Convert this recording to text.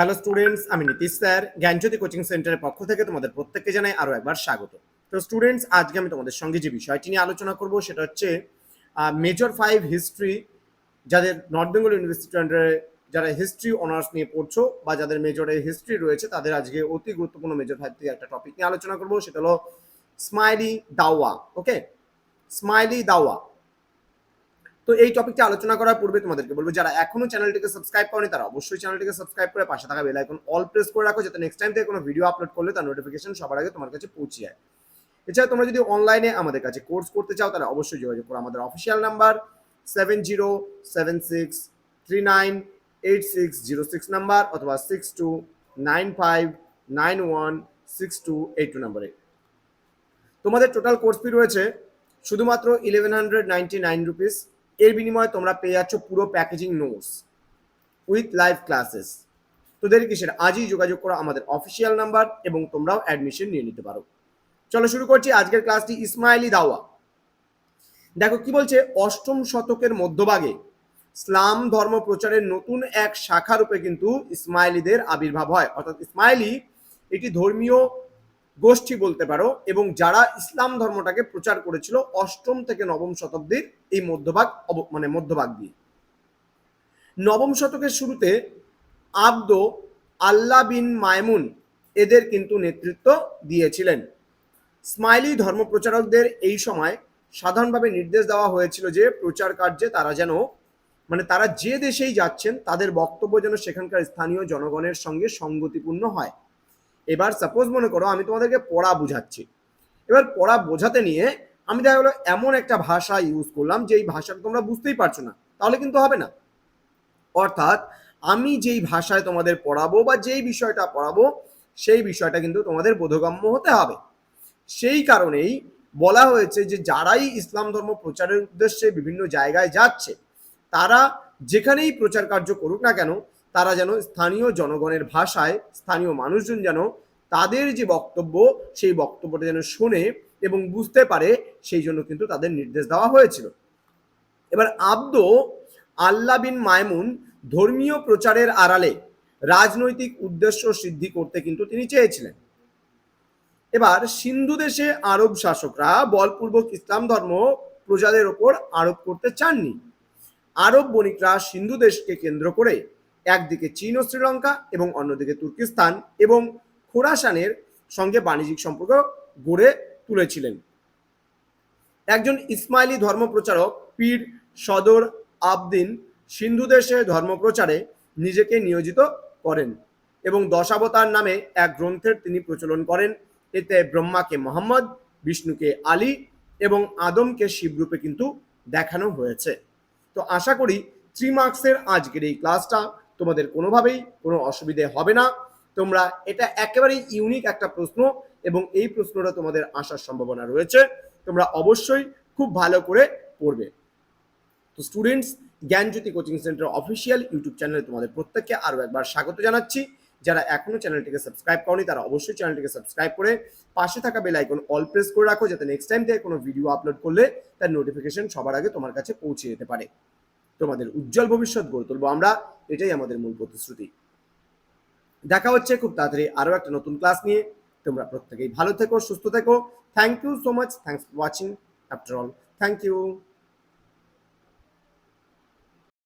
Hello students আমি Nitish sir, জ্ঞানজ্যোতি coaching সেন্টারের পক্ষ থেকে তোমাদের প্রত্যেককে জানাই আরও একবার স্বাগত। তো স্টুডেন্টস আজকে আমি তোমাদের সঙ্গে যে বিষয়টি নিয়ে আলোচনা করব সেটা হচ্ছে মেজর ফাইভ হিস্ট্রি যাদের নর্থ বেঙ্গল ইউনিভার্সিটি আন্ডারে যারা হিস্ট্রি অনার্স নিয়ে পড়ছো বা যাদের মেজরে হিস্ট্রি রয়েছে, তাদের আজকে অতি গুরুত্বপূর্ণ মেজর ফাইভ থেকে একটা টপিক নিয়ে আলোচনা করব। সেটা হলো স্মাইলি দাওয়া ওকে স্মাইলি দাওয়া তো এই টপিকটা আলোচনা করার পূর্বে তোমাদেরকে বলব, যারা এখনও চ্যানেলটিকে সাবস্ক্রাইব করেনি, তারা অবশ্যই চ্যানেলটিকে সাবস্ক্রাইব করে পাশে থাকা বেল আইকন অল প্রেস করে রাখো, যাতে নেক্সট টাইম থেকে কোনো ভিডিও আপলোড করলে তার নোটিফিকেশন সবার আগে তোমার কাছে পৌঁছে যায়। এছাড়া তোমরা যদি অনলাইনে আমাদের কাছে কোর্স করতে চাও, তাহলে অবশ্যই যোগাযোগ করো। আমাদের official number seven zero seven six three nine eight six zero six number অথবা six two nine five nine one six two eight two নাম্বারে তোমাদের টোটাল কোর্স ফি রয়েছে শুধুমাত্র eleven hundred ninety nine rupees এর বিনিময়ে তোমরা পেয়ে যাচ্ছ পুরো packaging notes with live classes তো দেরি কিসের? আজই যোগাযোগ করো আমাদের অফিসিয়াল নাম্বার এবং তোমরাও অ্যাডমিশন নিয়ে নিতে পারো। চলো শুরু করছি আজকের ক্লাসটি ইসমাইলি দাওয়া। দেখো কি বলছে? অষ্টম শতকের মধ্যভাগে ইসলাম ধর্ম প্রচারের নতুন এক শাখা রূপে কিন্তু ইসমাইলিদের আবির্ভাব হয়। অর্থাৎ ইসমাইলি এটি ধর্মীয় গোষ্ঠী বলতে পারো, এবং যারা ইসলাম ধর্মটাকে প্রচার করেছিল অষ্টম থেকে নবম শতাব্দীর এই মধ্যভাগ মানে মধ্যভাগ দিয়ে। নবম শতকের শুরুতে আব্দ আল্লাহ বিন মায়মুন এদের কিন্তু নেতৃত্ব দিয়েছিলেন। স্মাইলি ধর্মপ্রচারকদের এই সময় সাধারণভাবে নির্দেশ দেওয়া হয়েছিল যে প্রচার কার্যে তারা যেন মানে তারা যে দেশেই যাচ্ছেন, তাদের বক্তব্য যেন সেখানকার স্থানীয় জনগণের সঙ্গে সঙ্গতিপূর্ণ হয়। এবার সাপোজ মনে করো আমি তোমাদেরকে পড়া বুঝাচ্ছি। এবার পড়া বোঝাতে নিয়ে আমি দেখা গেলো এমন একটা ভাষা ইউজ করলাম যে এই ভাষাটা তোমরা বুঝতেই পারছ না, তাহলে কিন্তু হবে না। অর্থাৎ আমি যেই ভাষায় তোমাদের পড়াবো বা যেই বিষয়টা পড়াবো, সেই বিষয়টা কিন্তু তোমাদের বোধগম্য হতে হবে। সেই কারণেই বলা হয়েছে যে যারাই ইসলাম ধর্ম প্রচারের উদ্দেশ্যে বিভিন্ন জায়গায় যাচ্ছে, তারা যেখানেই প্রচার কার্য করুক না কেন তারা যেন স্থানীয় জনগণের ভাষায়, স্থানীয় মানুষজন যেন তাদের যে বক্তব্য, সেই বক্তব্যটা যেন শোনে এবং বুঝতে পারে, সেই জন্য কিন্তু তাদের নির্দেশ দেওয়া হয়েছিল। এবার আব্দ আল্লাহ বিন মায়মুন ধর্মীয় প্রচারের আড়ালে রাজনৈতিক উদ্দেশ্য সিদ্ধি করতে কিন্তু তিনি চেয়েছিলেন। এবার সিন্ধু দেশে আরব শাসকরা বলপূর্বক ইসলাম ধর্ম প্রজাদের ওপর আরোপ করতে চাননি। আরব বণিকরা সিন্ধু দেশকে কেন্দ্র করে একদিকে চীন ও শ্রীলঙ্কা এবং অন্যদিকে তুর্কিস্তান এবং খোরাসানের সঙ্গে বাণিজ্যিক সম্পর্ক গড়ে তুলেছিলেন। একজন ইসমাইলি ধর্মপ্রচারক পীর সদর আবদিন সিন্ধু দেশে ধর্মপ্রচারে নিজেকে নিয়োজিত করেন এবং দশাবতার নামে এক গ্রন্থের তিনি প্রচলন করেন। এতে ব্রহ্মাকে মোহাম্মদ, বিষ্ণুকে আলী এবং আদমকে শিবরূপে কিন্তু দেখানো হয়েছে। তো আশা করি থ্রি মার্কসের আজকের এই ক্লাসটা তোমাদের কোনোভাবেই কোনো অসুবিধে হবে না। তোমরা এটা একেবারেই ইউনিক একটা প্রশ্ন এবং এই প্রশ্নটা তোমাদের আসার সম্ভাবনা রয়েছে। তোমরা অবশ্যই খুব ভালো করে পড়বে। তো students Gyanjyoti coaching centre official YouTube চ্যানেলে তোমাদের প্রত্যেককে আরও একবার স্বাগত জানাচ্ছি। যারা এখনও চ্যানেলটিকে সাবস্ক্রাইব করনি, তারা অবশ্যই চ্যানেলটিকে সাবস্ক্রাইব করে পাশে থাকা বেল আইকন অল প্রেস করে রাখো, যাতে নেক্সট টাইম থেকে কোনো ভিডিও আপলোড করলে তার নোটিফিকেশন সবার আগে তোমার কাছে পৌঁছে যেতে পারে। তোমাদের উজ্জ্বল ভবিষ্যৎ গড়ে তুলবো আমরা। এটাই আমাদের মূল প্রতিশ্রুতি। দেখা হচ্ছে খুব তাড়াতাড়ি আরও একটা নতুন ক্লাস নিয়ে। তোমরা প্রত্যেকেই ভালো থেকো, সুস্থ থেকো। Thank you so much thanks for watching after all thank you